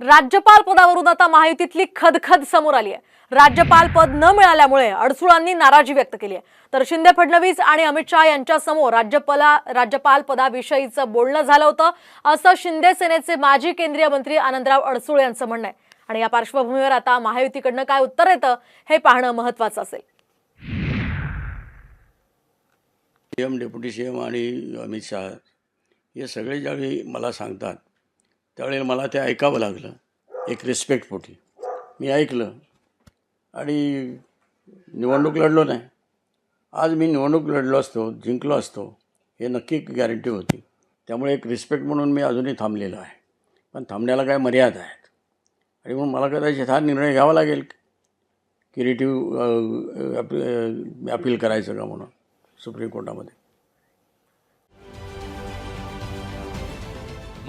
राज्यपाल पदावरून आता महायुतीतली खदखद समोर आली आहे. राज्यपाल पद न मिळाल्यामुळे अडसुळांनी नाराजी व्यक्त केली आहे. तर शिंदे फडणवीस आणि अमित शहा यांच्यासमोर राज्यपाला राज्यपाल पदाविषयीचं बोलणं झालं होतं. असं शिंदे सेनेचे माजी केंद्रीय मंत्री आनंदराव अडसूळ यांचं म्हणणं आहे. आणि या पार्श्वभूमीवर आता महायुतीकडनं काय उत्तर येतं हे पाहणं महत्वाचं असेल. सीएम डेप्युटी सीएम आणि अमित शहा हे सगळे ज्यावेळी मला सांगतात त्यावेळेला मला ते ऐकावं लागलं. एक रिस्पेक्टपोटी मी ऐकलं. आणि निवडणूक लढलो नाही. आज मी निवडणूक लढलो असतो जिंकलो असतो हे नक्की गॅरंटी होती. त्यामुळे एक रिस्पेक्ट म्हणून मी अजूनही थांबलेलो आहे. पण थांबण्याला काय मर्यादा आहेत? आणि म्हणून मला कदाचित हा निर्णय घ्यावा लागेल किरेटिव्ह अपील करायचं का म्हणून सुप्रीम कोर्टामध्ये?